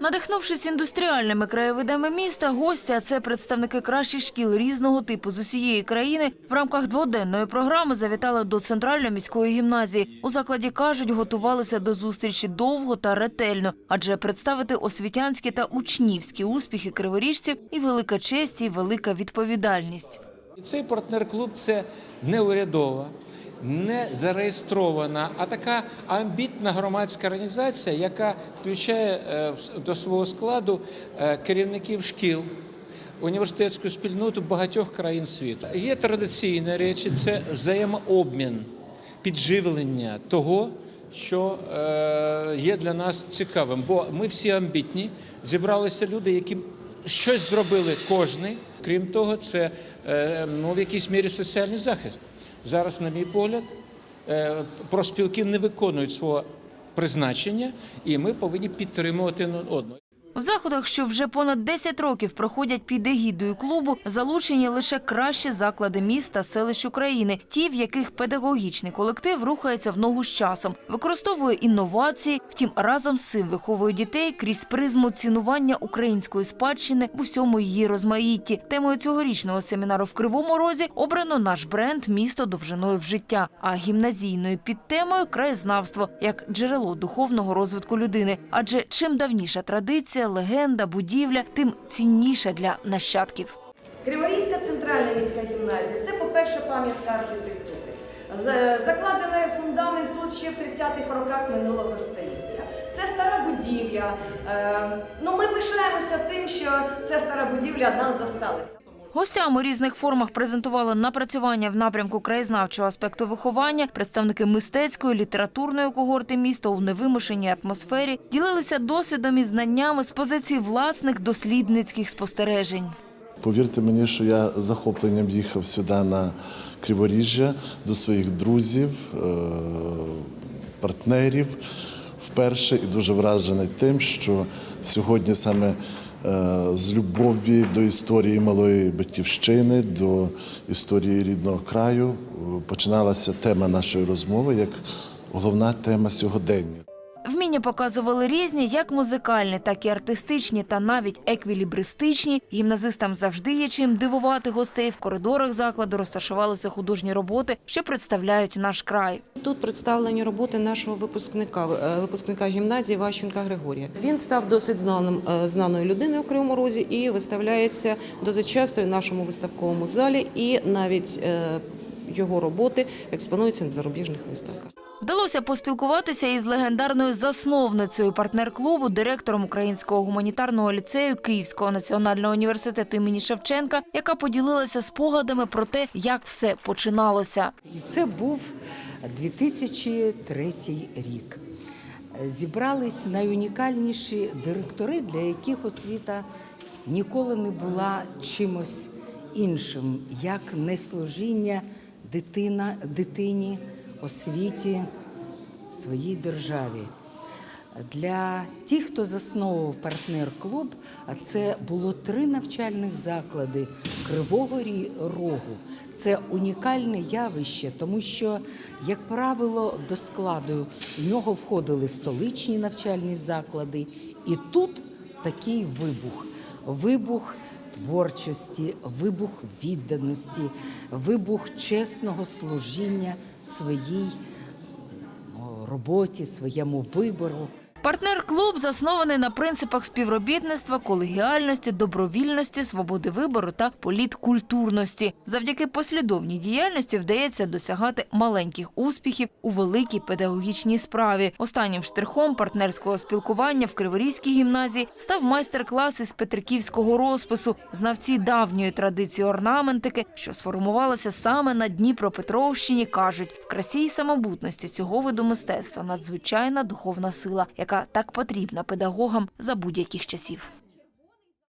Надихнувшись індустріальними краєвидами міста, гості, а це представники кращих шкіл різного типу з усієї країни, в рамках дводенної програми завітали до центральної міської гімназії. У закладі кажуть, готувалися до зустрічі довго та ретельно, адже представити освітянські та учнівські успіхи криворіжців і велика честь, і велика відповідальність. Цей партнер-клуб це не урядова, не зареєстрована, а така амбітна громадська організація, яка включає е, до свого складу е, керівників шкіл. Університетську спільноту багатьох країн світу є традиційні речі, це взаємообмін, підживлення того, що е, є для нас цікавим. Бо ми всі амбітні, зібралися люди, які щось зробили кожний. Крім того, це е, ну, в якійсь мірі соціальний захист. Зараз, на мій погляд, е, профспілки не виконують свого призначення, і ми повинні підтримувати одного. В заходах, що вже понад 10 років проходять під егідою клубу, залучені лише кращі заклади міст та селищ України, ті, в яких педагогічний колектив рухається в ногу з часом, використовує інновації, втім разом з цим виховує дітей крізь призму цінування української спадщини в усьому її розмаїтті. Темою цьогорічного семінару в Кривому Розі обрано наш бренд Місто довжиною в життя, а гімназійною підтемою краєзнавство як джерело духовного розвитку людини. Адже чим давніша традиція, легенда, будівля, тим цінніша для нащадків. Криворізька центральна міська гімназія це, по-перше, пам'ятка архітектури. Закладена фундамент тут ще в 30-х роках минулого століття. Це стара будівля. Е, Ну, ми пишаємося тим, що ця стара будівля нам досталася. Гостям у різних формах презентували напрацювання в напрямку краєзнавчого аспекту виховання, представники мистецької, літературної когорти міста у невимушеній атмосфері ділилися досвідом і знаннями з позиції власних дослідницьких спостережень. Повірте мені, що я захопленням їхав сюди на Криворіжжя до своїх друзів, е, партнерів вперше і дуже вражений тим, що сьогодні саме з любові до історії малої батьківщини, до історії рідного краю е, починалася тема нашої розмови як головна тема сьогодення. Вміння показували різні, як музикальні, так і артистичні та навіть еквілібристичні. Гімназистам завжди є чим дивувати гостей. В коридорах закладу розташувалися художні роботи, що представляють наш край. Тут представлені роботи нашого випускника, е, випускника гімназії Ващенка Григорія. Він став досить знаним, е, знаною людиною в Кривому Розі і виставляється досить часто в нашому виставковому залі, і навіть е, його роботи експонуються на зарубіжних виставках. Вдалося поспілкуватися із легендарною засновницею партнер-клубу, директором Українського гуманітарного ліцею Київського національного університету імені Шевченка, яка поділилася спогадами про те, як все починалося. І це був 2003 рік. Зібрались найунікальніші директори, для яких освіта ніколи не була чимось іншим, як не служіння дитина, дитині, освіті, своїй державі. Для тих, хто засновував партнер-клуб, а це було три навчальних заклади Кривого Рогу. Це унікальне явище, тому що, як правило, до складу в нього входили столичні навчальні заклади, і тут такий вибух. Вибух творчості, вибух відданості, вибух чесного служіння своїй роботі, своєму вибору. Партнер-клуб заснований на принципах співробітництва, колегіальності, добровільності, свободи вибору та політкультурності. Завдяки послідовній діяльності вдається досягати маленьких успіхів у великій педагогічній справі. Останнім штрихом партнерського спілкування в Криворізькій гімназії став майстер-клас із петриківського розпису. Знавці давньої традиції орнаментики, що сформувалася саме на Дніпропетровщині, кажуть, в красі й самобутності цього виду мистецтва надзвичайна духовна сила, яка так потрібна педагогам за будь-яких часів.